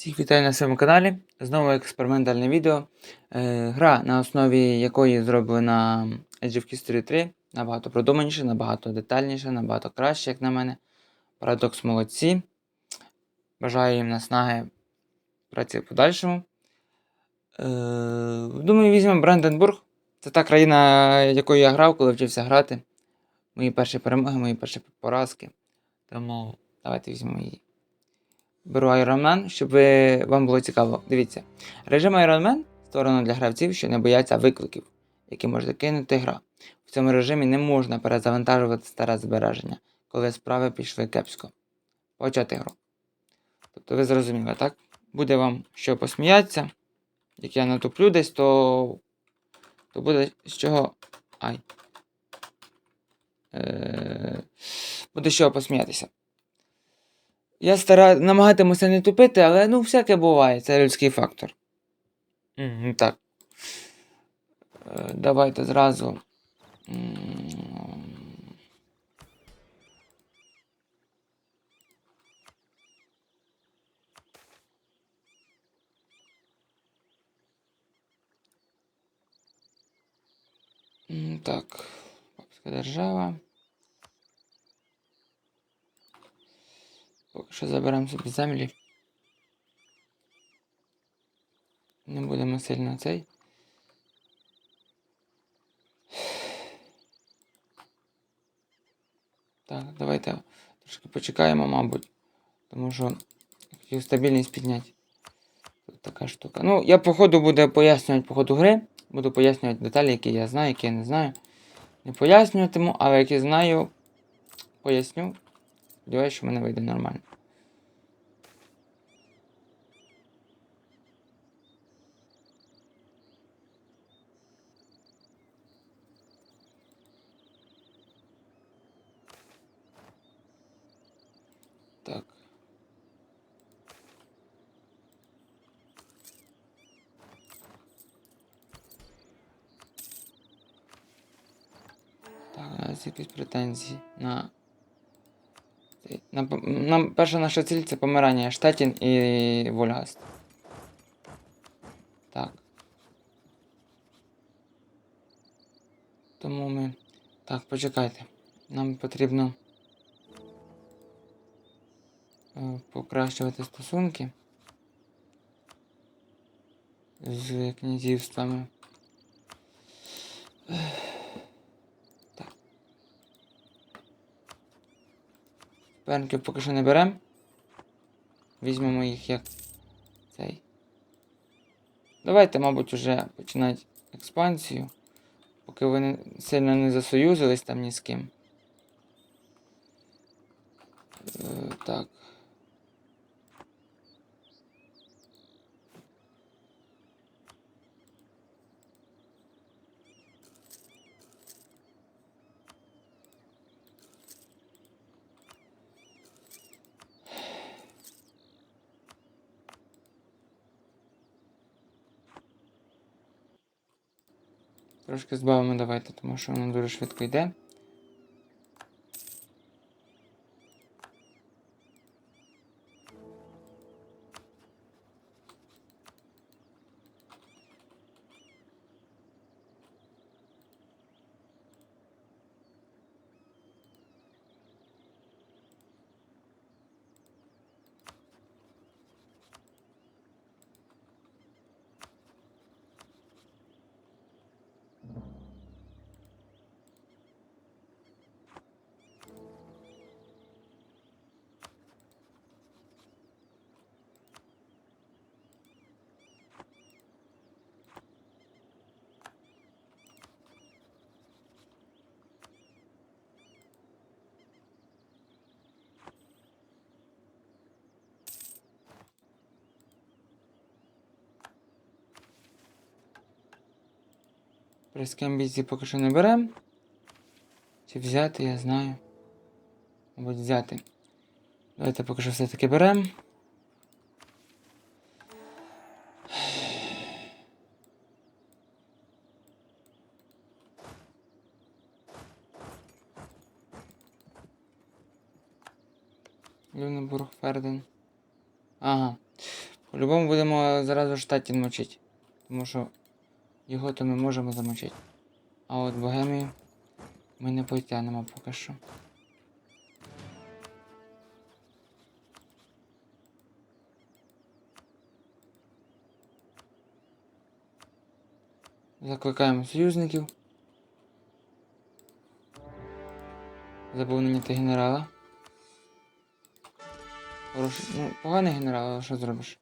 Всіх вітаю на своєму каналі. Знову експериментальне відео. Е, гра, на основі якої зроблена Age of History 3, набагато продуманіше, набагато детальніше, набагато краще, як на мене. Парадокс молодці. Бажаю їм наснаги праці в подальшому. Е, думаю, візьмемо Бранденбург. Це та країна, якою я грав, коли вчився грати. Мої перші перемоги, мої перші поразки. Тому давайте візьмемо її. Беру Iron Man, щоб вам було цікаво. Дивіться. Режим Iron Man створено для гравців, що не бояться викликів, які може кинути гра. В цьому режимі не можна перезавантажувати старе збереження, коли справи пішли кепсько. Почати гру. Тобто ви зрозуміли, так? Буде вам що посміятися. Як я натуплю десь, то, то буде з чого. Ай. Е... Буде з чого посміятися. Я стара... намагатимуся не тупити, але ну всяке буває, це людський фактор. Так. Е, Давайте зразу. Так. Папська держава. Поки що заберемо собі землі. Не будемо сильно цей. Так, давайте трошки почекаємо, мабуть. Тому що хотів стабільність підняти. Тут така штука. Ну, я по ходу буду пояснювати по ходу гри. Буду пояснювати деталі, які я знаю, які я не знаю. Не пояснюватиму, але які знаю, поясню. Сподіваюсь, що в мене вийде нормально. Так. Так, у нас якісь претензії на. цей- На, нам перша наша ціль це помирання Штатін і Вольгаст. Так. Тому ми. Так, почекайте. Нам потрібно е, покращувати стосунки з князівствами. Пернків поки що не беремо. Візьмемо їх як цей. Давайте, мабуть, уже починати експансію. Поки вони сильно не засоюзились там ні з ким. Е, так. Трошки збавимо давайте, тому що воно дуже швидко йде. Прескі амбіції поки що не беремо. Чи взяти, я знаю. Мабуть, взяти. Давайте поки що все-таки беремо. Люнебург, Ферден. Ага. По-любому будемо зразу штатін мочити. Тому що його то ми можемо замочити. А от Богемію ми не потягнемо поки що. Закликаємо союзників. Забув наняти генерала. Хороший, ну, поганий генерал, але що зробиш?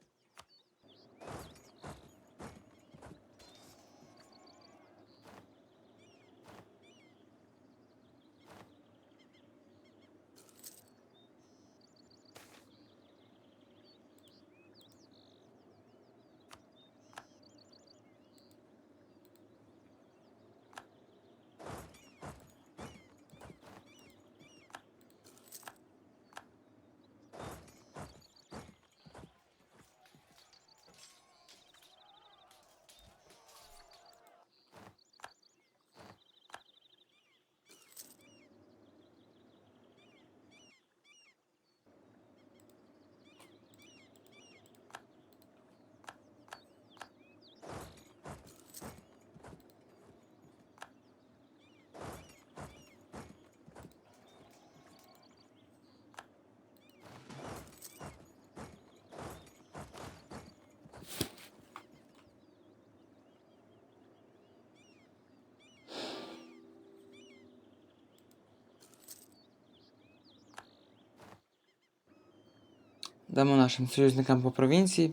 Дамо нашим союзникам по провінції.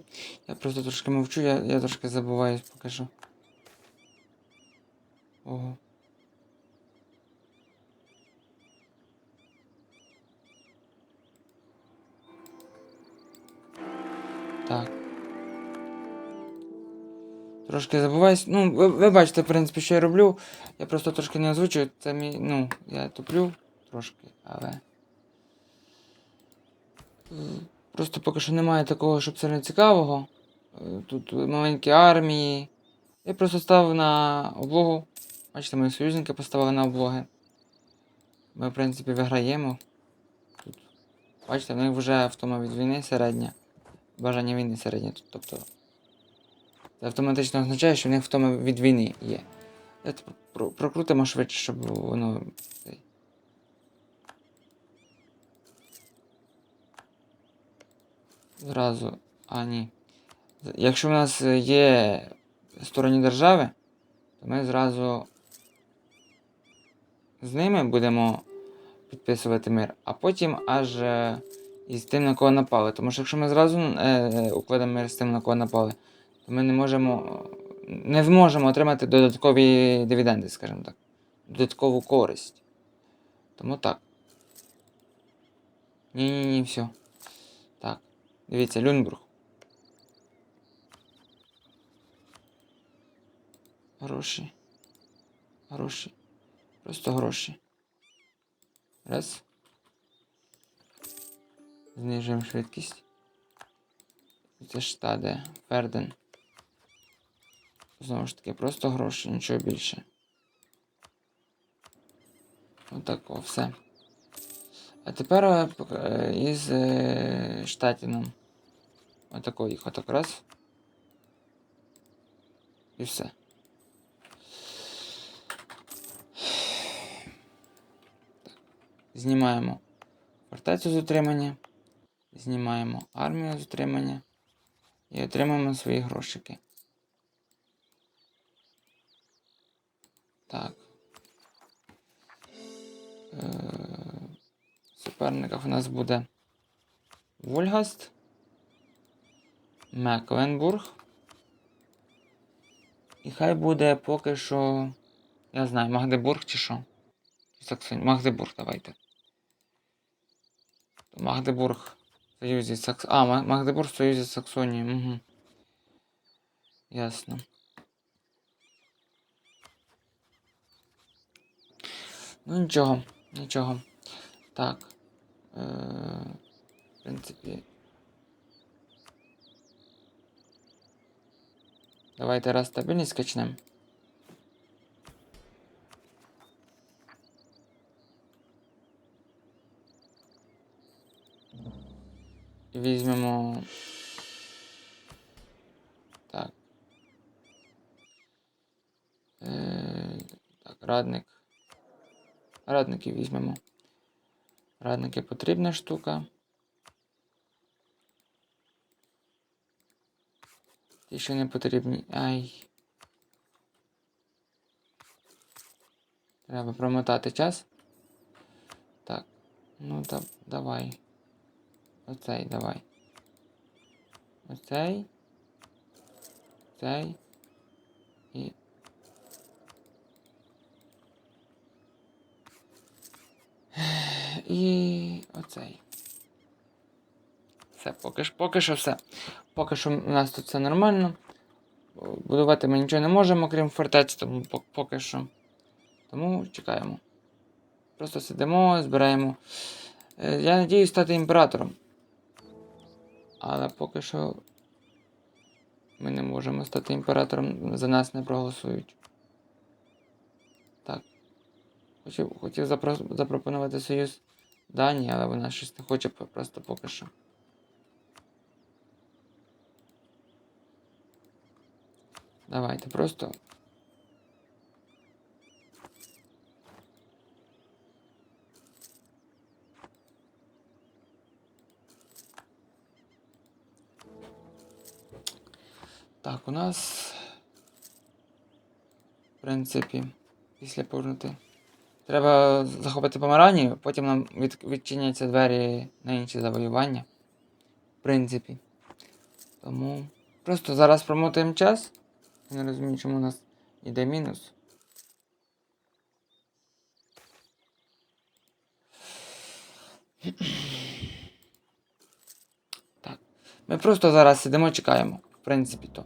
Я просто трошки мовчу, я, я трошки забуваюсь поки що. Ого. Так. Трошки забуваюсь. Ну, ви, ви бачите, в принципі, що я роблю. Я просто трошки не озвучую. Це мій. Ну, я туплю трошки, але. Просто поки що немає такого, щоб сильно цікавого. Е, Тут маленькі армії. Я просто став на облогу. Бачите, мої союзники поставили на облоги. Ми, в принципі, виграємо. Тут. Бачите, в них вже втома від війни середня. Бажання війни середнє. тут, Тобто. Це автоматично означає, що в них втома від війни є. Давайте прокрутимо швидше, щоб воно. Зразу. А, ні. Якщо в нас є стороні держави, то ми зразу з ними будемо підписувати мир, а потім аж е, із тим, на кого напали. Тому що якщо ми зразу е, укладемо мир з тим, на кого напали, то ми не можемо. Не зможемо отримати додаткові дивіденди, скажімо так. Додаткову користь. Тому так. Ні-ні-ні, все. Дивіться, Люнбург. Гроші. Гроші. Просто гроші. Раз. Знижуємо швидкість. Це штаде. Ферден. Знову ж таки, просто гроші, нічого більше. Отако, все. А тепер е, е, із е, штатіном. Отако їх отак раз. І все. Так. Знімаємо фортецю з утримання. Знімаємо армію з утримання. І отримаємо свої грошики. Так. Е, суперниках у нас буде Вольгаст, Мекленбург. І хай буде поки що. Я знаю, Магдебург чи що? Магдебург, давайте. Магдебург в союзі Сакс... А, Ма- Магдебург в союзі з Саксонією. Угу. Ясно. Ну нічого, нічого. Так. Е, в принципі. Давайте раз стабільність качнемо. Візьмемо. Так. Е, Так, радник. радники візьмемо. Радники потрібна штука. Ті, що не потрібні. Ай. Треба промотати час. Так. Ну да, давай. Оцей давай. Оцей. Цей. І. І оцей. Все, поки що, поки що все. Поки що у нас тут все нормально. Будувати ми нічого не можемо, крім фортеці, тому поки що. Тому чекаємо. Просто сидимо, збираємо. Е, Я надіюсь стати імператором. Але поки що ми не можемо стати імператором, за нас не проголосують. Так. Хотів, хотів запро- запропонувати союз Данії, але вона щось не хоче просто поки що. Давайте просто. Так, у нас. В принципі, після повернути. Треба захопити Помаранію, потім нам від, відчиняться двері на інші завоювання. В принципі. Тому. Просто зараз промотуємо час. Не розумію, чому у нас йде мінус. Так. Ми просто зараз сидимо, чекаємо. В принципі, то.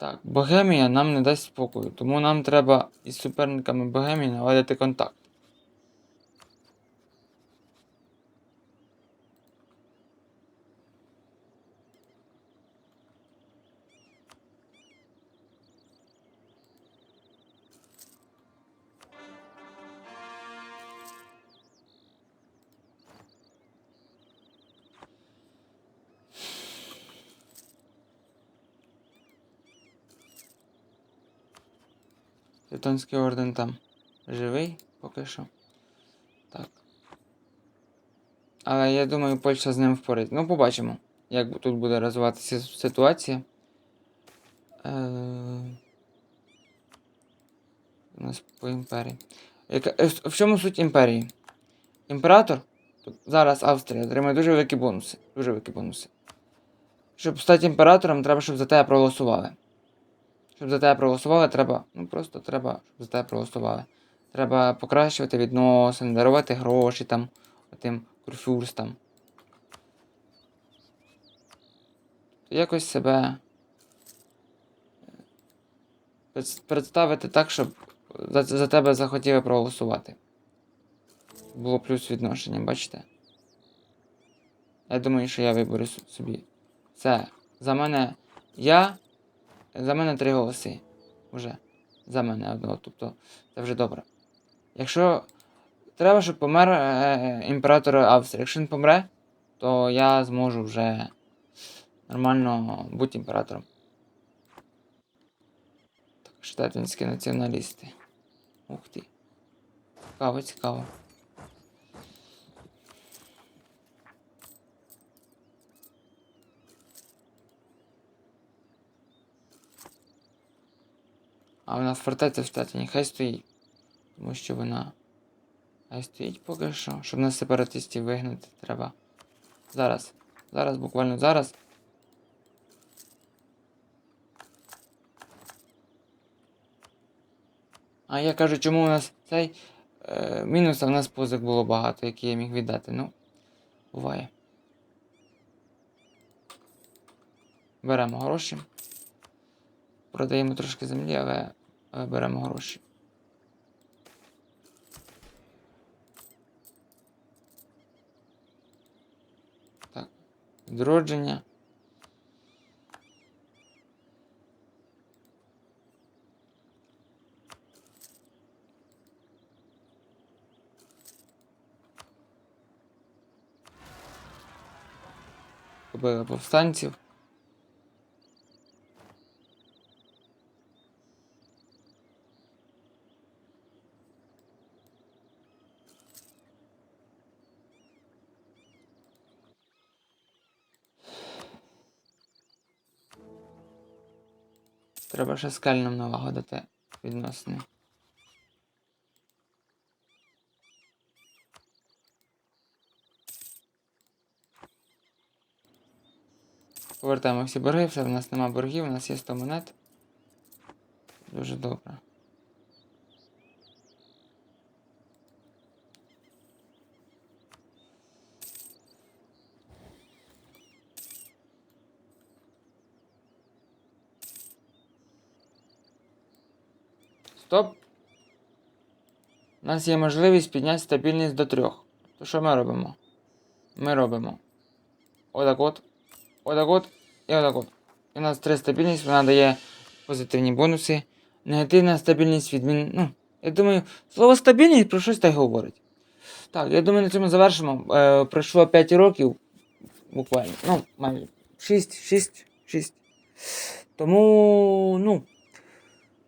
Так, Богемія нам не дасть спокою, тому нам треба із суперниками Богемії наладити контакт. Тевтонський орден там живий поки що. Так. Але я думаю, Польща з ним впорається. Ну, побачимо, як тут буде розвиватися ситуація. Е... У нас по імперії. Яка... е, В чому суть імперії? Імператор, зараз Австрія, отримує дуже великі бонуси. Дуже великі бонуси. Щоб стати імператором, треба, щоб за тебе проголосували. Щоб за тебе проголосували, треба. Ну просто треба, щоб за тебе проголосували. Треба покращувати відносини, дарувати гроші там, тим курфюрстам. Якось себе представити так, щоб за, за тебе захотіли проголосувати. Було плюс відношення, бачите? Я думаю, що я виберу собі. Це за мене я. За мене три голоси. Уже. За мене одного. Тобто це вже добре. Якщо треба, щоб помер е, імператор Австрії. Якщо він помре, то я зможу вже нормально бути імператором. Так, штатинські націоналісти. Ух ти. Цікаво, цікаво. А у нас фортеця в Штатині, хай стоїть. Тому що вона. Хай стоїть поки що. Щоб нас сепаратистів вигнати треба. Зараз. Зараз, буквально зараз. А я кажу, чому у нас цей е, мінус, а в нас позик було багато, які я міг віддати. Ну, буває. Беремо гроші. Продаємо трошки землі, але беремо гроші. Так, відродження. Повстанців. Треба ще скальним налагодити відносини. Повертаємо всі борги, все, в нас нема боргів, у нас є 100 монет. Дуже добре. Стоп. У нас є можливість підняти стабільність до трьох. То що ми робимо? Ми робимо. Отак от. Отак от. І отак от. І у нас три стабільність, вона дає позитивні бонуси. Негативна стабільність відмін. Ну, я думаю, слово стабільність про щось так говорить. Так, я думаю, на цьому завершимо. Е, пройшло 5 років. Буквально. Ну, майже 6, 6, 6. Тому, ну.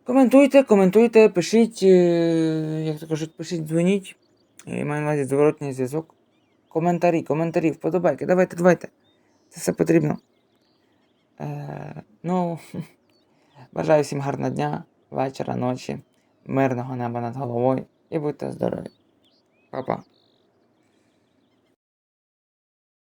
Коментуйте, коментуйте, пишіть, е, як то кажуть, пишіть, дзвоніть. Я маю на увазі зворотній зв'язок. Коментарі, коментарі, вподобайки. Давайте, давайте. Це все потрібно. Е, ну, бажаю всім гарного дня, вечора, ночі, мирного неба над головою і будьте здорові. Па-па.